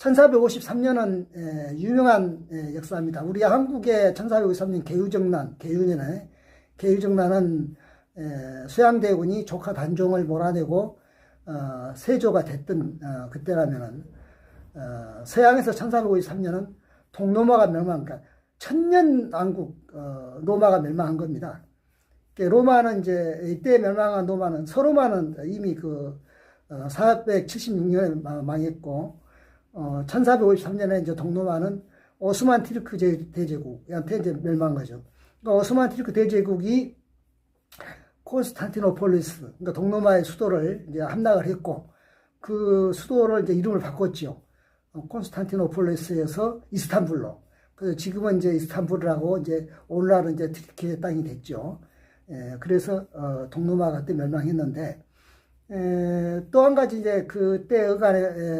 1453년은 유명한 에, 역사입니다. 우리 한국의 1453년 개유정난, 개유년에 개유정난은 에, 수양대군이 조카 단종을 몰아내고 어, 세조가 됐던 어, 그때라면은 어, 서양에서 1453년은 동로마가 멸망한 그러니까 천년 왕국 어, 로마가 멸망한 겁니다. 로마는 이제 이때 멸망한 로마는 서로마는 이미 그 어, 476년에 망했고 어, 1453년에 이제 동로마는 오스만 티르크 제- 대제국한테 이제 멸망한 거죠. 그러니까 오스만 티르크 대제국이 콘스탄티노폴리스, 그러니까 동로마의 수도를 이제 함락을 했고 그 수도를 이제 이름을 바꿨죠. 어, 콘스탄티노폴리스에서 이스탄불로. 그래서 지금은 이제 이스탄불이라고 이제 오늘날은 이제 트리키의 땅이 됐죠. 예, 그래서 어, 동로마가 그때 멸망했는데 또 한 가지 이제 그때 어간에 에,